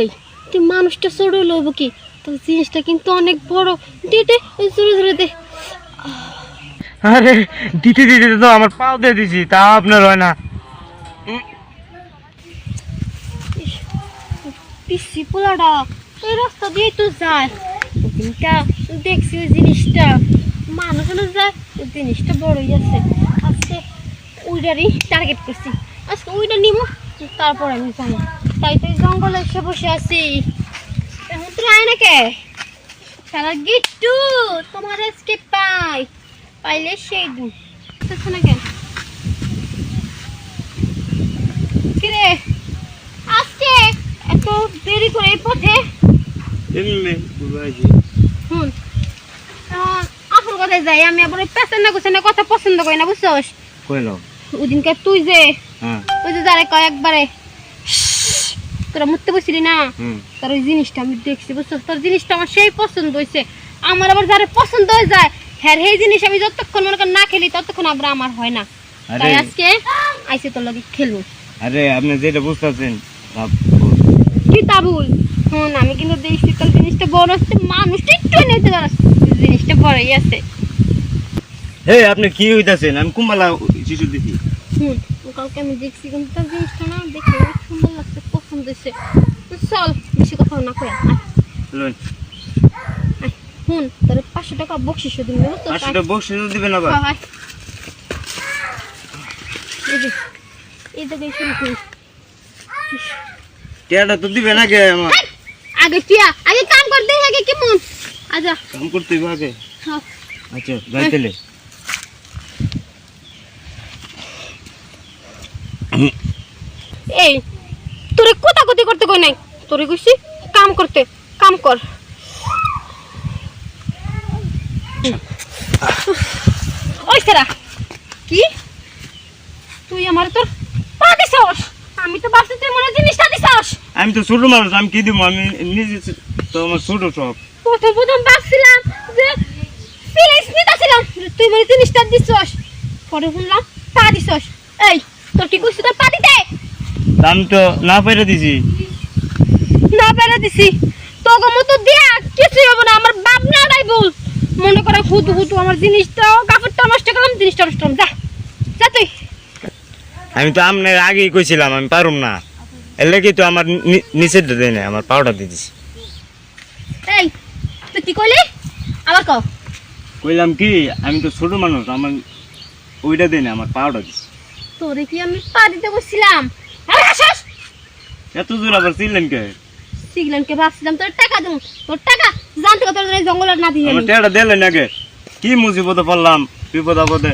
এই তুই মানুষটা ছোট লইব কি? তোর জিনিসটা কিন্তু অনেক বড়। দে দে জোরে জোরে দে। আরে দিতে দিতে তো আমার পাও দিয়ে দিছি তা আপনার হয় না। পিসি পোলাটা ওই রাস্তা দিয়ে তো যায়। ওদিনটা দেখছি ওই জিনিসটা। মানুষ না যায় ওই জিনিসটা বড়ই আছে। আজকে ওইটারই টার্গেট করছি। আজকে ওইটা নিব তারপর আমি যাব তাই তো জঙ্গলে এসে বসে আছি। এখন তো আয় না কে? গিট্টু তোমার আজকে পাই। পাইলে সেই দিন। দেখো না কেন? কিরে? আজকে এত দেরি করে এই পথে? কথায় যাই আমি আবার পেছনে গোছানে কথা পছন্দ করি না বুঝছস? কইলো ওদিনকে তুই যে ওই যে তোরা বসছিলি না তোর ওই জিনিসটা আমি দেখছি বুঝছস তোর জিনিসটা আমার সেই পছন্দ হয়েছে আমার আবার পছন্দ হয়ে যায় হ্যাঁ জিনিস আমি যতক্ষণ মনে না খেলি ততক্ষণ আবার আমার হয় না তাই আজকে আইসে তোর লাগে খেলব আরে আপনি যেটা বুঝতেছেন কি আমি কিন্তু দেখছি তোর জিনিসটা বড় একটু নিতে পারস জিনিসটা বড়ই আছে হে আপনি কি হইতাছেন আমি কুম্বালা শিশু হুম কালকে আমি দেখছি কিন্তু তার জিনিসটা না দেখে অনেক সুন্দর লাগছে পছন্দ হয়েছে। চল বেশি কথা না লন হুন তোর পাঁচশো টাকা বকশিস পাঁচশোটা বক্সিস দিবেন আবার। এই জায়গায় শুরু করি টেয়াটা তো দিবেন আগে আমার। আগে টিয়া আগে কাম করতে আগে কেমন? আজা কাম করতে আগে। হ্যাঁ। আচ্ছা এই তোরে কোথা কোথি করতে কই নাই? তোরে কইছি কাম করতে কাম কর। ওই সেরা কি? তুই আমার তোর পা দিছস আমি তো ভাবছি তুই মনে জিনিসটা দিছস আমি তো ছোট মানুষ আমি কি দিব? আমি নিজে তো আমার ছোট সব প্রথম প্রথম ভাবছিলাম যে ফিলিংস নিতেছিলাম। তুই মনে জিনিসটা দিছস। পরে শুনলাম পা দিছস। এই তোর কি কইছিস তোর পা দিতে দাম তো না পাইরা দিছি। না পেরে দিছি। তোকে মতো দিয়া কিছুই হবে না আমার বাপ না ডাই বল মনে করে হুতু হুতু আমার জিনিসটাও কাপড়টা নষ্ট করলাম জিনিসটা নষ্ট করলাম। যা যা তুই। আমি তো আপনার আগেই কইছিলাম আমি পারুম না। এলে কি তো আমার নি- নিচের দেয় না আমার পাউডার দিয়ে দিছি। এই তুই কি কইলি? আবার কও। কইলাম কি আমি তো ছোট মানুষ আমার ওইটা দেয় না আমার পাউডার দিছি। তোরে কি আমি পা দিতে বসছিলাম? এত জোর আবার চিনলেন কে? সিগলেনকে ভাবছিলাম তোর টাকা দেবো। তোর টাকা? জানতে এই জঙ্গলের না দিয়ে আমার দিলেন আগে কি মুসিবতে পড়লাম বিপদ আপদে?